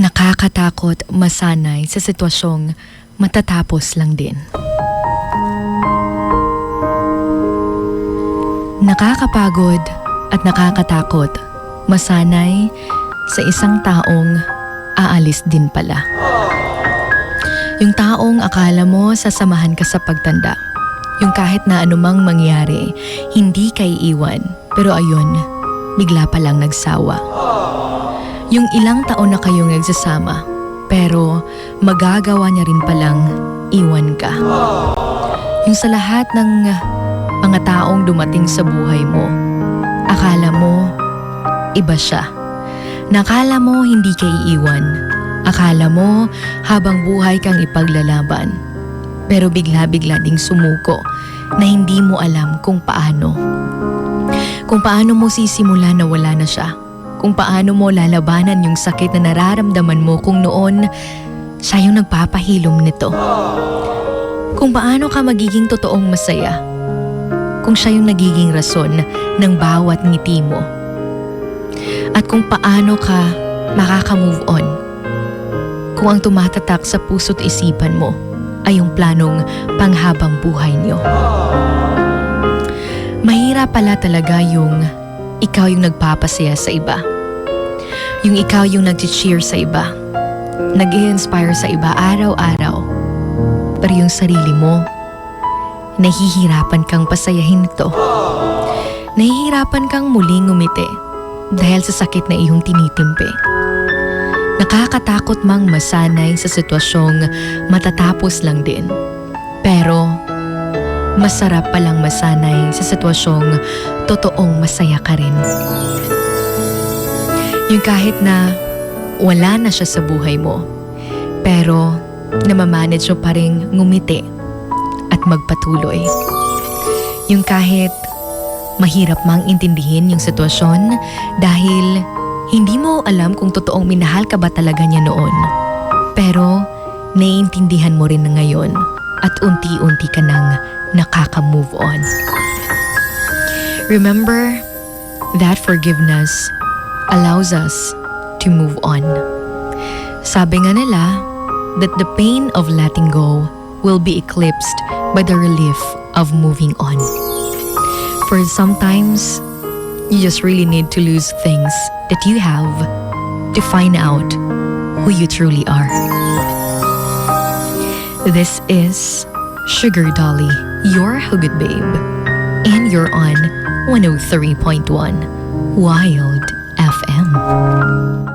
Nakakatakot masanay sa sitwasyong matatapos lang din. Nakakapagod at nakakatakot masanay sa isang taong aalis din pala. Yung taong akala mo sasamahan ka sa pagtanda. Yung kahit na anumang mangyari, hindi ka iiwan. Pero ayun, bigla pa lang nagsawa. Yung ilang taon na kayong nagsasama, pero magagawa niya rin palang iwan ka. Yung sa lahat ng mga taong dumating sa buhay mo, akala mo iba siya. Nakala mo hindi ka iiwan. Akala mo habang buhay kang ipaglalaban. Pero bigla-bigla ding sumuko na hindi mo alam kung paano. Kung paano mo sisimula na wala na siya. Kung paano mo lalabanan yung sakit na nararamdaman mo kung noon siya yung nagpapahilom nito. Kung paano ka magiging totoong masaya. Kung siya yung nagiging rason ng bawat ngiti mo. At kung paano ka makaka-move on. Kung ang tumatatak sa puso't isipan mo ay yung planong panghabang buhay niyo. Mahirap pala talaga yung ikaw yung nagpapasaya sa iba. Yung ikaw yung nag-cheer sa iba. nag inspire sa iba araw-araw. Pero yung sarili mo, nahihirapan kang pasayahin ito. Nahihirapan kang muling ngumiti dahil sa sakit na iyong tinitimpi. Nakakatakot mang masanay sa sitwasyong matatapos lang din. Pero masarap palang masanay sa sitwasyong totoong masaya ka rin. Yung kahit na wala na siya sa buhay mo, pero namamanage mo pa rin ngumiti at magpatuloy. Yung kahit mahirap mang intindihin yung sitwasyon dahil hindi mo alam kung totoong minahal ka ba talaga niya noon. Pero naiintindihan mo rin na ngayon at unti-unti ka nang nakaka-move on. Remember that forgiveness allows us to move on. Sabi nga nila that the pain of letting go will be eclipsed by the relief of moving on. For sometimes, you just really need to lose things that you have to find out who you truly are. This is Sugar Dolly, your Hugot Babe, and you're on 103.1 Wild FM.